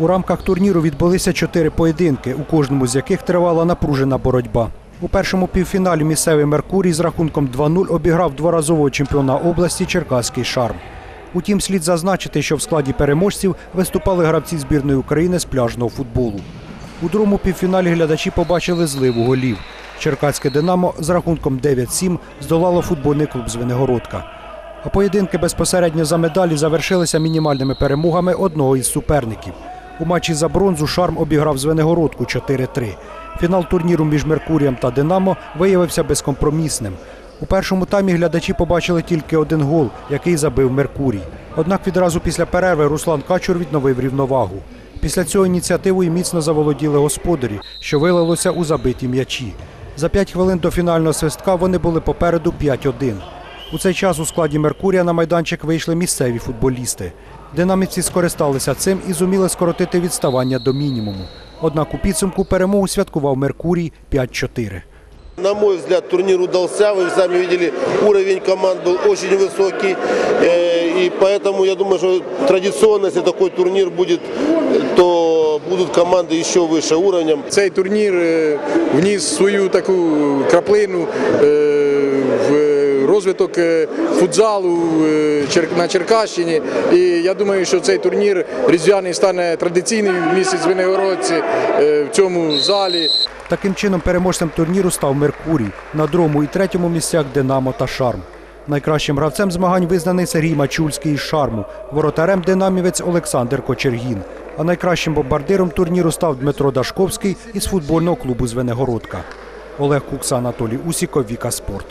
У рамках турніру відбулися чотири поєдинки, у кожному з яких тривала напружена боротьба. У першому півфіналі місцевий Меркурій з рахунком 2-0 обіграв дворазового чемпіона області Черкаський шарм. Утім, слід зазначити, що в складі переможців виступали гравці збірної України з пляжного футболу. У другому півфіналі глядачі побачили зливу голів. Черкаське Динамо з рахунком 9-7 здолало футбольний клуб Звенигородка. А поєдинки безпосередньо за медалі завершилися мінімальними перемогами одного із суперників. У матчі за бронзу Шарм обіграв Звенигородку 4-3. Фінал турніру між Меркурієм та Динамо виявився безкомпромісним. У першому таймі глядачі побачили тільки один гол, який забив Меркурій. Однак відразу після перерви Руслан Качур відновив рівновагу. Після цього ініціативою міцно заволоділи господарі, що вилилося у забиті м'ячі. За п'ять хвилин до фінального свистка вони були попереду 5-1. У цей час у складі Меркурія на майданчик вийшли місцеві футболісти. Динамівці скористалися цим і зуміли скоротити відставання до мінімуму. Однак у підсумку перемогу святкував Меркурій 5-4. На мой взгляд, турнир удался. Вы сами видели, уровень команд был очень высокий. Э, И поэтому я думаю, что традиционно, если такой турнир будет, то будут команды еще выше уровнем. Цей турнір е, вніс свою таку краплину е, в розвиток е, футзалу е, на Черкащині. І я думаю, що цей турнір різдвяний стане традиційним в місті Звенигородці е, в цьому залі. Таким чином переможцем турніру став Меркурій. На другому і третьому місцях Динамо та Шарм. Найкращим гравцем змагань визнаний Сергій Мачульський із Шарму, воротарем динамівець Олександр Кочергін. А найкращим бомбардиром турніру став Дмитро Дашковський із футбольного клубу Звенигородка. Олег Кукса, Анатолій Усіков, Віка Спорт.